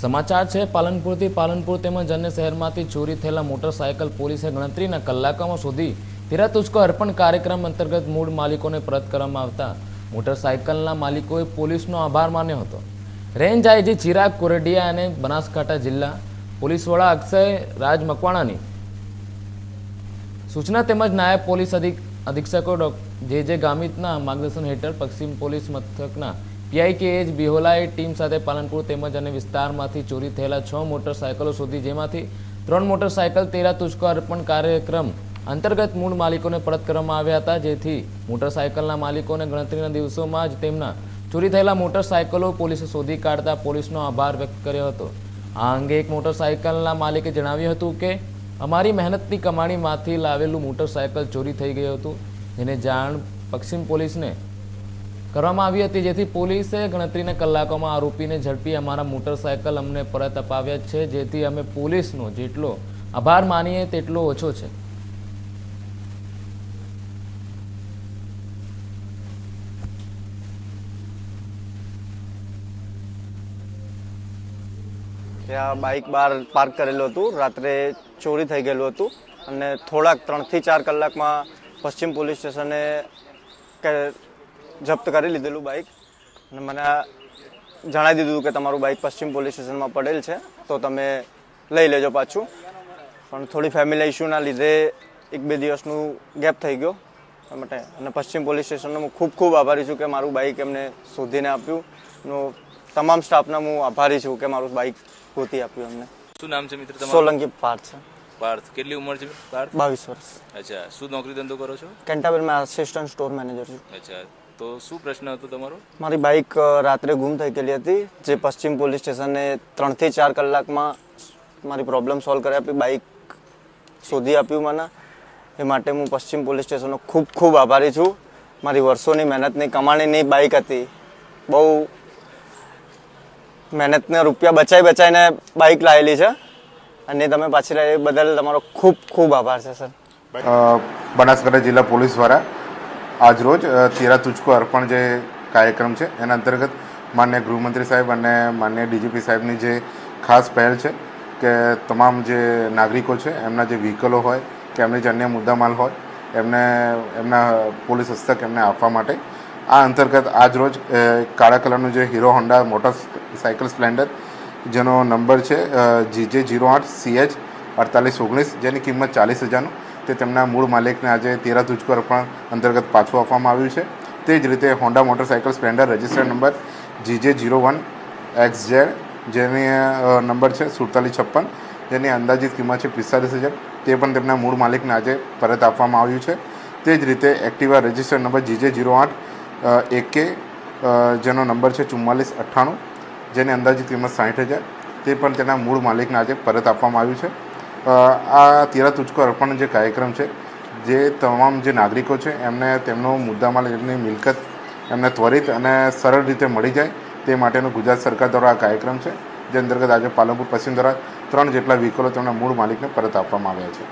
સમાચાર છે, પાલનપુરથી પાલનપુર તેમજ અન્ય શહેરમાંથી ચોરી થયેલા મોટરસાયકલ પોલીસે ગણતરીના કલાકોમાં શોધી તેરા તુચકો અર્પણ કાર્યક્રમ અંતર્ગત મૂળ માલિકોને પરત કરવામાં આવતા. મોટરસાયકલના માલિકોએ પોલીસનો આભાર માન્યો હતો. રેન્જ આઈજી ચિરાગ કોરડિયા અને બનાસકાંઠા જિલ્લા પોલીસ વડા અક્ષય રાજ મકવાણાની સૂચના તેમજ નાયબ પોલીસ અધિક, અધિક્ષકો જે જે ગામિતના માર્ગદર્શન હેઠળ પશ્ચિમ પોલીસ મથકના પીઆઈ કે એચ બિહોલાએ ટીમ સાથે પાલનપુર તેમજ અને વિસ્તારમાંથી ચોરી થયેલા છ મોટરસાયકલો શોધી જેમાંથી ત્રણ મોટરસાયકલ, તેરા તુષ્કો અર્પણ કાર્યક્રમ અંતર્ગત મૂળ માલિકોને પરત કરવામાં આવ્યા હતા, જેથી મોટરસાયકલના માલિકોને ગણતરીના દિવસોમાં જ તેમના ચોરી થયેલા મોટરસાયકલો પોલીસે શોધી કાઢતા પોલીસનો આભાર વ્યક્ત કર્યો હતો. આ અંગે એક મોટરસાયકલના માલિકે જણાવ્યું હતું કે, અમારી મહેનતની કમાણીમાંથી લાવેલું મોટરસાયકલ ચોરી થઈ ગયું હતું. જેને જાણ પશ્ચિમ પોલીસને કરવામાં આવી હતી, જેથી પોલીસે ગણતરીના કલાકોમાં આરોપીને ઝડપી અમારા મોટરસાયકલ અમને પરત અપાવ્યા છે, જેથી અમે પોલીસનો જેટલો આભાર માનીએ તેટલો ઓછો છે. ત્યાં બાઇક બહાર પાર્ક કરેલું હતું, રાત્રે ચોરી થઈ ગયેલું હતું અને થોડાક ત્રણથી ચાર કલાકમાં પશ્ચિમ પોલીસ સ્ટેશને જપ્ત કરી લીધેલું બાઇક અને મને જણાવી દીધું કે તમારું બાઇક પશ્ચિમ પોલીસ સ્ટેશનમાં પડેલ છે તો તમે લઈ લેજો પાછું. પણ થોડી ફેમિલી ઇસ્યુના લીધે એક બે દિવસનું ગેપ થઈ ગયો. માટે અને પશ્ચિમ પોલીસ સ્ટેશનનો હું ખૂબ ખૂબ આભારી છું કે મારું બાઇક એમને શોધીને આપ્યું. નો તમામ સ્ટાફના હું આભારી છું કે મારું બાઇક ગોતી આપ્યું એમને. શું નામ છે મિત્ર સોલંકી પાર્થ છે. પાર્થ. કેટલી ઉંમર છે પાર્થ? બાવીસ વર્ષ. અચ્છા શું નોકરી ધંધો કરો છો? કેન્ટાબેલમાં આસિસ્ટન્ટ સ્ટોર મેનેજર છું. અચ્છા. તો શું પ્રશ્ન હતો તમારો? મારી બાઇક રાત્રે ગુમ થઈ ગયેલી હતી જે પશ્ચિમ પોલીસ સ્ટેશને ત્રણથી ચાર કલાકમાં મારી પ્રોબ્લેમ સોલ્વ કરી આપી બાઇક શોધી આપ્યું મને. એ માટે હું પશ્ચિમ પોલીસ સ્ટેશનનો ખૂબ ખૂબ આભારી છું. મારી વર્ષોની મહેનતની કમાણીની બાઇક હતી. બહુ મહેનતને રૂપિયા બચાવી બચાવીને બાઇક લાવેલી છે. અને તમે પાછી લાવી એ બદલ તમારો ખૂબ ખૂબ આભાર છે સર. બનાસકાંઠા જિલ્લા પોલીસ દ્વારા આજરોજ તેરા તુચકો અર્પણ જે કાર્યક્રમ છે, એના અંતર્ગત માન્ય ગૃહમંત્રી સાહેબ અને માન્ય ડીજીપી સાહેબની જે ખાસ પહેલ છે કે તમામ જે નાગરિકો છે, એમના જે વ્હીકલો હોય કે એમની જે અન્ય મુદ્દામાલ હોય, એમને, એમના પોલીસ હસ્તક એમને આપવા માટે. આ અંતર્ગત આજરોજ કાળા કલરનું જે Hero Honda motor cycle Splendor, જેનો નંબર છે જીજે જીરો આઠ સીએચ અડતાલીસ ઓગણીસ, જેની કિંમત ચાલીસ હજારનું તે તેમના મૂળ માલિકને આજે તેરા તુજકો પણ અંતર્ગત પાછું આપવામાં આવ્યું છે. તે જ રીતે Honda motorcycle Splendor registered number GJ zero one X Z જેની નંબર છે સુડતાલીસ છપ્પન, જેની અંદાજિત કિંમત છે પિસ્તાલીસ હજાર. તે પણ તેમના મૂળ માલિકને આજે પરત આપવામાં આવ્યું છે. તે જ રીતે Activa registered number GJ zero આઠ એકે જેનો નંબર છે ચુમ્માલીસ અઠ્ઠાણું, જેની અંદાજિત કિંમત સાઠ હજાર. તે પણ તેના મૂળ માલિકને આજે પરત આપવામાં આવ્યું છે. આ તેરા તુચકો અર્પણ જે કાર્યક્રમ છે, જે તમામ જે નાગરિકો છે, એમને તેમનો મુદ્દામાલ એમની મિલકત એમને ત્વરિત અને સરળ રીતે મળી જાય તે માટેનો ગુજરાત સરકાર દ્વારા આ કાર્યક્રમ છે, જે અંતર્ગત આજે પાલનપુર પશ્ચિમ દ્વારા ત્રણ જેટલા વ્હીકલો તેમના મૂળ માલિકને પરત આપવામાં આવ્યા છે.